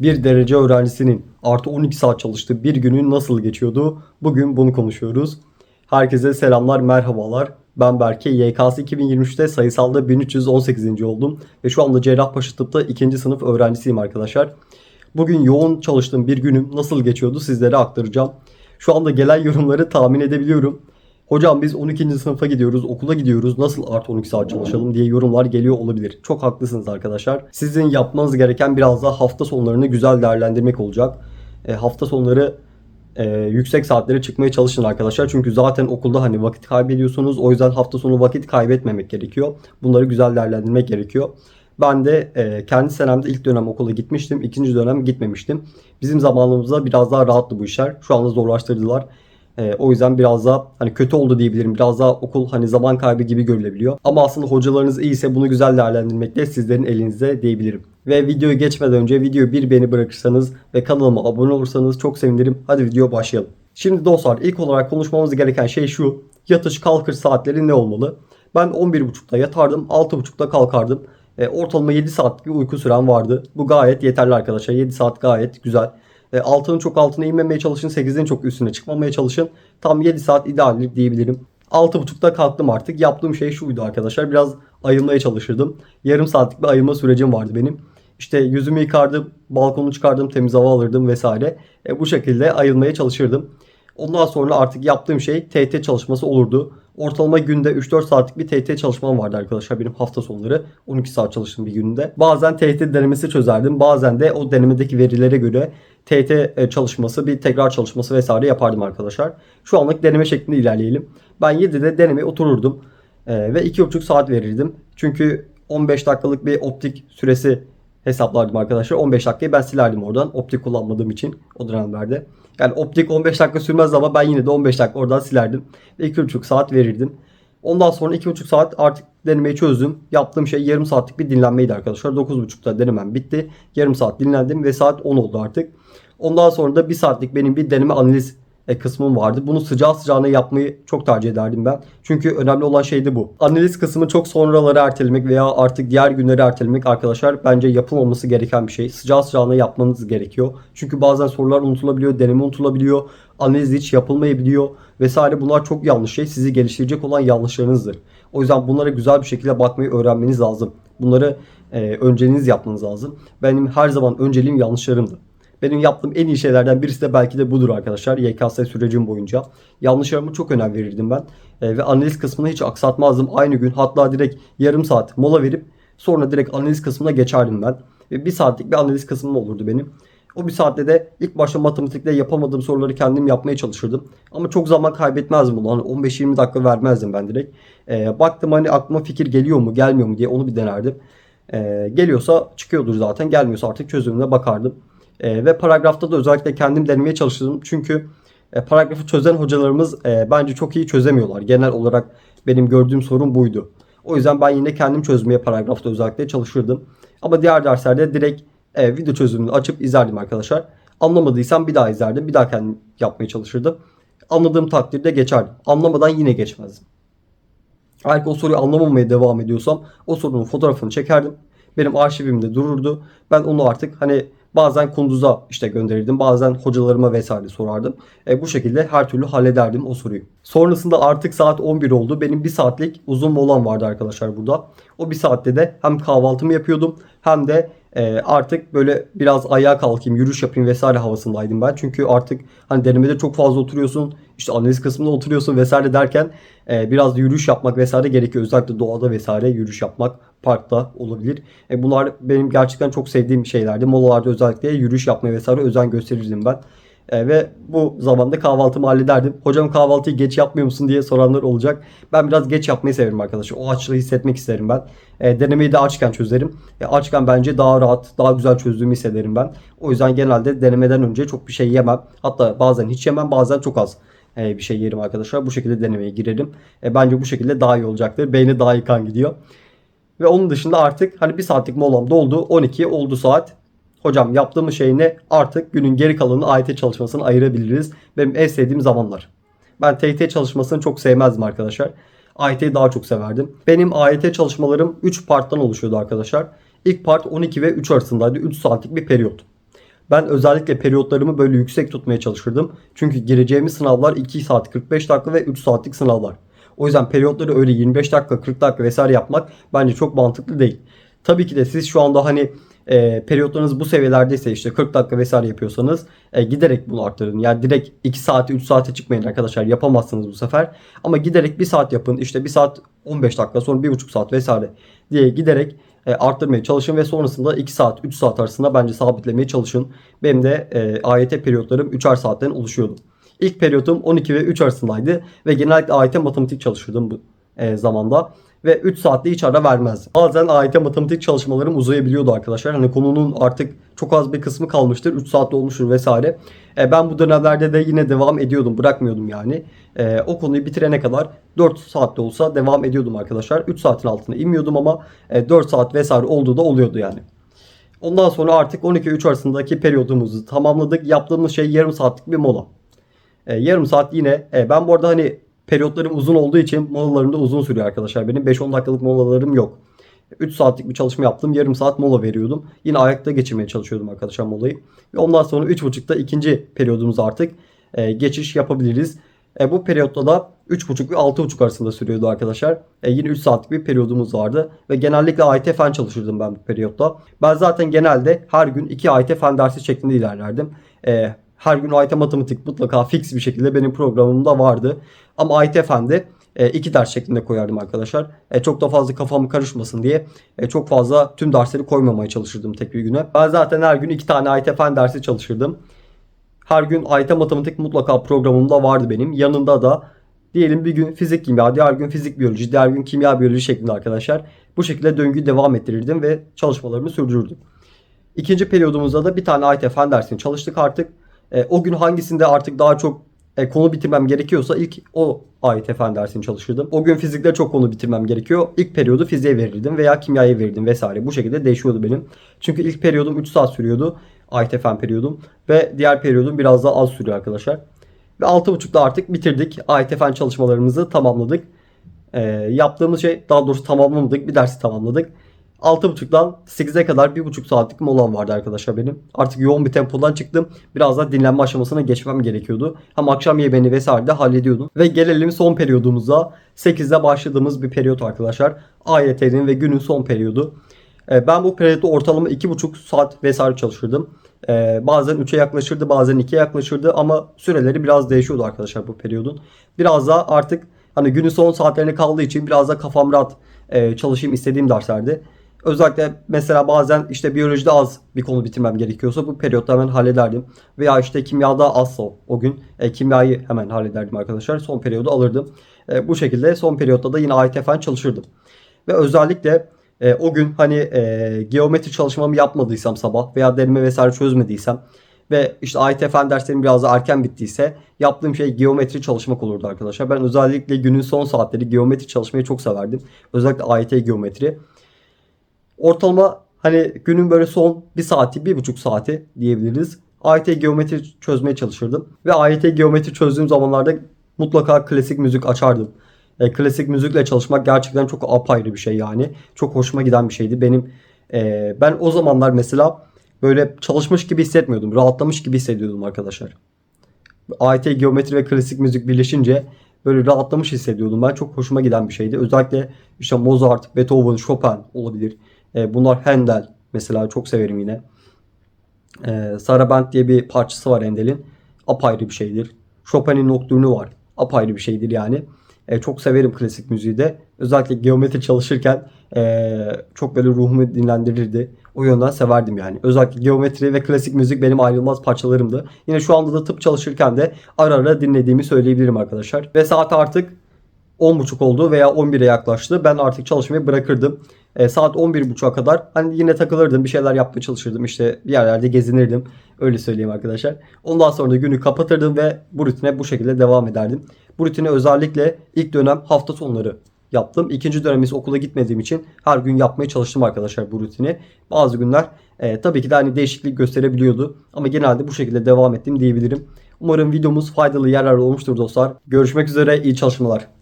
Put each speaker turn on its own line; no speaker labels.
Bir derece öğrencisinin artı 12 saat çalıştığı bir günün nasıl geçiyordu? Bugün bunu konuşuyoruz. Herkese selamlar, merhabalar. Ben Berke. YKS 2023'te sayısalda 1318. oldum. Ve şu anda Cerrahpaşa Tıp'ta 2. sınıf öğrencisiyim arkadaşlar. Bugün yoğun çalıştığım bir günüm nasıl geçiyordu sizlere aktaracağım. Şu anda gelen yorumları tahmin edebiliyorum. Hocam biz 12. sınıfa gidiyoruz, okula gidiyoruz. Nasıl artı 12 saat çalışalım diye yorumlar geliyor olabilir. Çok haklısınız arkadaşlar. Sizin yapmanız gereken biraz daha hafta sonlarını güzel değerlendirmek olacak. E, hafta sonları e, yüksek saatlere çıkmaya çalışın arkadaşlar. Çünkü zaten okulda hani vakit kaybediyorsunuz. O yüzden hafta sonu vakit kaybetmemek gerekiyor. Bunları güzel değerlendirmek gerekiyor. Ben de e, kendi senemde ilk dönem okula gitmiştim. ikinci dönem gitmemiştim. Bizim zamanımızda biraz daha rahattı bu işler. Şu anda zorlaştırdılar. E, o yüzden biraz daha hani kötü oldu diyebilirim. Biraz daha okul hani zaman kaybı gibi görülebiliyor. Ama aslında hocalarınız iyiyse bunu güzel değerlendirmek de sizlerin elinizde diyebilirim. Ve videoyu geçmeden önce videoyu bir beğeni bırakırsanız ve kanalıma abone olursanız çok sevinirim. Hadi video başlayalım. Şimdi dostlar ilk olarak konuşmamız gereken şey şu. Yatış kalkış saatleri ne olmalı? Ben 11.30'da yatardım, 6.30'da kalkardım. E, ortalama 7 saatlik bir uyku süren vardı. Bu gayet yeterli arkadaşlar. 7 saat gayet güzel. E, altının çok altına inmemeye çalışın. 8'in çok üstüne çıkmamaya çalışın. Tam 7 saat ideallik diyebilirim. 6.30'da kalktım artık. Yaptığım şey şuydu arkadaşlar. Biraz ayılmaya çalışırdım. Yarım saatlik bir ayılma sürecim vardı benim. İşte yüzümü yıkardım, balkonu çıkardım, temiz hava alırdım vesaire. E, bu şekilde ayılmaya çalışırdım. Ondan sonra artık yaptığım şey TT çalışması olurdu. Ortalama günde 3-4 saatlik bir TT çalışmam vardı arkadaşlar benim hafta sonları. 12 saat çalıştığım bir günde. Bazen TT denemesi çözerdim. Bazen de o denemedeki verilere göre TT e, çalışması, bir tekrar çalışması vesaire yapardım arkadaşlar. Şu anlık deneme şeklinde ilerleyelim. Ben 7'de denemeye otururdum. E, ve 2,5 saat verirdim. Çünkü 15 dakikalık bir optik süresi hesaplardım arkadaşlar. 15 dakikayı ben silerdim oradan. Optik kullanmadığım için o dönemlerde. Yani optik 15 dakika sürmez ama ben yine de 15 dakika oradan silerdim. Ve 2,5 saat verirdim. Ondan sonra 2,5 saat artık denemeyi çözdüm. Yaptığım şey yarım saatlik bir dinlenmeydi arkadaşlar. 9.30'da denemem bitti. Yarım saat dinlendim ve saat 10 oldu artık. Ondan sonra da bir saatlik benim bir deneme analiz kısmım vardı. Bunu sıcağı sıcağına yapmayı çok tercih ederdim ben. Çünkü önemli olan şey de bu. Analiz kısmı çok sonralara ertelemek veya artık diğer günleri ertelemek arkadaşlar bence yapılmaması gereken bir şey. Sıcağı sıcağına yapmanız gerekiyor. Çünkü bazen sorular unutulabiliyor, deneme unutulabiliyor, analiz hiç yapılmayabiliyor vesaire. Bunlar çok yanlış şey. Sizi geliştirecek olan yanlışlarınızdır. O yüzden bunlara güzel bir şekilde bakmayı öğrenmeniz lazım. Bunları e, önceliğiniz yapmanız lazım. Benim her zaman önceliğim yanlışlarımdı. Benim yaptığım en iyi şeylerden birisi de belki de budur arkadaşlar. YKS sürecim boyunca. Yanlışlarıma çok önem verirdim ben. E, ve analiz kısmını hiç aksatmazdım. Aynı gün hatta direkt yarım saat mola verip sonra direkt analiz kısmına geçerdim ben. Ve bir saatlik bir analiz kısmım olurdu benim. O bir saatte de ilk başta matematikte yapamadığım soruları kendim yapmaya çalışırdım. Ama çok zaman kaybetmezdim bunu. Hani 15-20 dakika vermezdim ben direkt. E, baktım hani aklıma fikir geliyor mu gelmiyor mu diye onu bir denerdim. E, geliyorsa çıkıyordur zaten. Gelmiyorsa artık çözümüne bakardım. E, ve paragrafta da özellikle kendim denemeye çalıştım. Çünkü e, paragrafı çözen hocalarımız e, bence çok iyi çözemiyorlar. Genel olarak benim gördüğüm sorun buydu. O yüzden ben yine kendim çözmeye paragrafta özellikle çalışırdım. Ama diğer derslerde direkt e, video çözümünü açıp izlerdim arkadaşlar. Anlamadıysam bir daha izlerdim. Bir daha kendim yapmaya çalışırdım. Anladığım takdirde geçerdim. Anlamadan yine geçmezdim. Eğer o soruyu anlamamaya devam ediyorsam o sorunun fotoğrafını çekerdim. Benim arşivimde dururdu. Ben onu artık hani Bazen kunduza işte gönderirdim. Bazen hocalarıma vesaire sorardım. E, bu şekilde her türlü hallederdim o soruyu. Sonrasında artık saat 11 oldu. Benim bir saatlik uzun molam vardı arkadaşlar burada. O bir saatte de hem kahvaltımı yapıyordum hem de e, artık böyle biraz ayağa kalkayım, yürüyüş yapayım vesaire havasındaydım ben. Çünkü artık hani denemede çok fazla oturuyorsun, işte analiz kısmında oturuyorsun vesaire derken e, biraz yürüyüş yapmak vesaire gerekiyor. Özellikle doğada vesaire yürüyüş yapmak parkta olabilir. E, bunlar benim gerçekten çok sevdiğim şeylerdi. Molalarda özellikle yürüyüş yapmaya vesaire özen gösterirdim ben. E, ve bu zamanda kahvaltımı hallederdim. Hocam kahvaltıyı geç yapmıyor musun diye soranlar olacak. Ben biraz geç yapmayı severim arkadaşlar. O açlığı hissetmek isterim ben. E, denemeyi de açken çözerim. E, açken bence daha rahat, daha güzel çözdüğümü hissederim ben. O yüzden genelde denemeden önce çok bir şey yemem. Hatta bazen hiç yemem, bazen çok az e, bir şey yerim arkadaşlar. Bu şekilde denemeye girerim. E, bence bu şekilde daha iyi olacaktır. Beyni daha iyi kan gidiyor. Ve onun dışında artık hani bir saatlik molam doldu. 12 oldu saat. Hocam yaptığımız şey ne? Artık günün geri kalanını AYT çalışmasını ayırabiliriz. Benim en sevdiğim zamanlar. Ben TYT çalışmasını çok sevmezdim arkadaşlar. AYT'yi daha çok severdim. Benim AYT çalışmalarım 3 parttan oluşuyordu arkadaşlar. İlk part 12 ve 3 arasındaydı. 3 saatlik bir periyot. Ben özellikle periyotlarımı böyle yüksek tutmaya çalışırdım. Çünkü gireceğimiz sınavlar 2 saat 45 dakika ve 3 saatlik sınavlar. O yüzden periyotları öyle 25 dakika 40 dakika vesaire yapmak bence çok mantıklı değil. Tabii ki de siz şu anda hani e, periyotlarınız bu seviyelerdeyse işte 40 dakika vesaire yapıyorsanız e, giderek bunu arttırın. Yani direkt 2 saate 3 saate çıkmayın arkadaşlar yapamazsınız bu sefer. Ama giderek 1 saat yapın işte 1 saat 15 dakika sonra 1,5 saat vesaire diye giderek e, arttırmaya çalışın ve sonrasında 2 saat 3 saat arasında bence sabitlemeye çalışın. Benim de e, AYT periyotlarım 3'er saatten oluşuyordu. İlk periyotum 12 ve 3 arasındaydı ve genellikle AYT matematik çalışırdım bu e, zamanda ve 3 saatte hiç ara vermezdim. Bazen AYT matematik çalışmalarım uzayabiliyordu arkadaşlar. Hani konunun artık çok az bir kısmı kalmıştır. 3 saatte olmuştur vesaire. E, ben bu dönemlerde de yine devam ediyordum. Bırakmıyordum yani. E, o konuyu bitirene kadar 4 saatte olsa devam ediyordum arkadaşlar. 3 saatin altına inmiyordum ama e, 4 saat vesaire olduğu da oluyordu yani. Ondan sonra artık 12-3 arasındaki periyodumuzu tamamladık. Yaptığımız şey yarım saatlik bir mola. E, yarım saat yine. E, ben bu arada hani periyotlarım uzun olduğu için molalarım da uzun sürüyor arkadaşlar. Benim 5-10 dakikalık molalarım yok. 3 saatlik bir çalışma yaptım. Yarım saat mola veriyordum. Yine ayakta geçirmeye çalışıyordum arkadaşlar molayı. Ve ondan sonra 3.30'da ikinci periyodumuz artık e, geçiş yapabiliriz. E, bu periyotta da 3.30 ve 6.30 arasında sürüyordu arkadaşlar. E, yine 3 saatlik bir periyodumuz vardı. Ve genellikle AYT fen çalışırdım ben bu periyotta. Ben zaten genelde her gün 2 AYT fen dersi şeklinde ilerlerdim. E, her gün AYT matematik mutlaka fix bir şekilde benim programımda vardı. Ama AYT fende e, iki ders şeklinde koyardım arkadaşlar. E, çok da fazla kafam karışmasın diye e, çok fazla tüm dersleri koymamaya çalışırdım tek bir güne. Ben zaten her gün iki tane AYT fen dersi çalışırdım. Her gün AYT matematik mutlaka programımda vardı benim. Yanında da diyelim bir gün fizik kimya, diğer gün fizik biyoloji, diğer gün kimya biyoloji şeklinde arkadaşlar. Bu şekilde döngüyü devam ettirirdim ve çalışmalarımı sürdürürdüm. İkinci periyodumuzda da bir tane AYT fen dersini çalıştık artık. E, o gün hangisinde artık daha çok e, konu bitirmem gerekiyorsa ilk o AYT fen dersini çalışırdım. O gün fizikte çok konu bitirmem gerekiyor. İlk periyodu fiziğe verirdim veya kimyaya verirdim vesaire. Bu şekilde değişiyordu benim. Çünkü ilk periyodum 3 saat sürüyordu. AYT fen periyodum. Ve diğer periyodum biraz daha az sürüyor arkadaşlar. Ve 6.30'da artık bitirdik. AYT fen çalışmalarımızı tamamladık. E, yaptığımız şey daha doğrusu tamamlamadık. Bir dersi tamamladık. 6.30'dan 8'e kadar 1.5 saatlik molam vardı arkadaşlar benim. Artık yoğun bir tempodan çıktım. Biraz daha dinlenme aşamasına geçmem gerekiyordu. Hem akşam yemeğini vesaire de hallediyordum. Ve gelelim son periyodumuza. 8'de başladığımız bir periyot arkadaşlar. AYT'nin ve günün son periyodu. Ee, ben bu periyotta ortalama 2.5 saat vesaire çalışırdım. Ee, bazen 3'e yaklaşırdı bazen 2'ye yaklaşırdı ama süreleri biraz değişiyordu arkadaşlar bu periyodun. Biraz daha artık hani günün son saatlerine kaldığı için biraz da kafam rahat e, çalışayım istediğim derslerde. Özellikle mesela bazen işte biyolojide az bir konu bitirmem gerekiyorsa bu periyotta hemen hallederdim. Veya işte kimyada azsa o gün e, kimyayı hemen hallederdim arkadaşlar. Son periyodu alırdım. E, bu şekilde son periyotta da yine AYT fen çalışırdım. Ve özellikle e, o gün hani e, geometri çalışmamı yapmadıysam sabah veya deneme vesaire çözmediysem ve işte AYT fen derslerim biraz da erken bittiyse yaptığım şey geometri çalışmak olurdu arkadaşlar. Ben özellikle günün son saatleri geometri çalışmayı çok severdim. Özellikle AYT geometri. Ortalama hani günün böyle son bir saati, bir buçuk saati diyebiliriz. AYT geometri çözmeye çalışırdım. Ve AYT geometri çözdüğüm zamanlarda mutlaka klasik müzik açardım. E, klasik müzikle çalışmak gerçekten çok apayrı bir şey yani. Çok hoşuma giden bir şeydi. Benim e, ben o zamanlar mesela böyle çalışmış gibi hissetmiyordum. Rahatlamış gibi hissediyordum arkadaşlar. AYT geometri ve klasik müzik birleşince böyle rahatlamış hissediyordum. Ben çok hoşuma giden bir şeydi. Özellikle işte Mozart, Beethoven, Chopin olabilir. E, bunlar Handel mesela çok severim yine. E, Saraband diye bir parçası var Handel'in. Apayrı bir şeydir. Chopin'in Nocturne'u var. Apayrı bir şeydir yani. E, çok severim klasik müziği de. Özellikle geometri çalışırken e, çok böyle ruhumu dinlendirirdi. O yönden severdim yani. Özellikle geometri ve klasik müzik benim ayrılmaz parçalarımdı. Yine şu anda da tıp çalışırken de ara ara dinlediğimi söyleyebilirim arkadaşlar. Ve saat artık 10.30 oldu veya 11'e yaklaştı. Ben artık çalışmayı bırakırdım. E, saat 11.30'a kadar hani yine takılırdım. Bir şeyler yapmaya çalışırdım. İşte bir yerlerde gezinirdim. Öyle söyleyeyim arkadaşlar. Ondan sonra da günü kapatırdım ve bu rutine bu şekilde devam ederdim. Bu rutine özellikle ilk dönem hafta sonları yaptım. İkinci dönem ise okula gitmediğim için her gün yapmaya çalıştım arkadaşlar bu rutini. Bazı günler e, tabii ki de hani değişiklik gösterebiliyordu. Ama genelde bu şekilde devam ettim diyebilirim. Umarım videomuz faydalı yerler olmuştur dostlar. Görüşmek üzere iyi çalışmalar.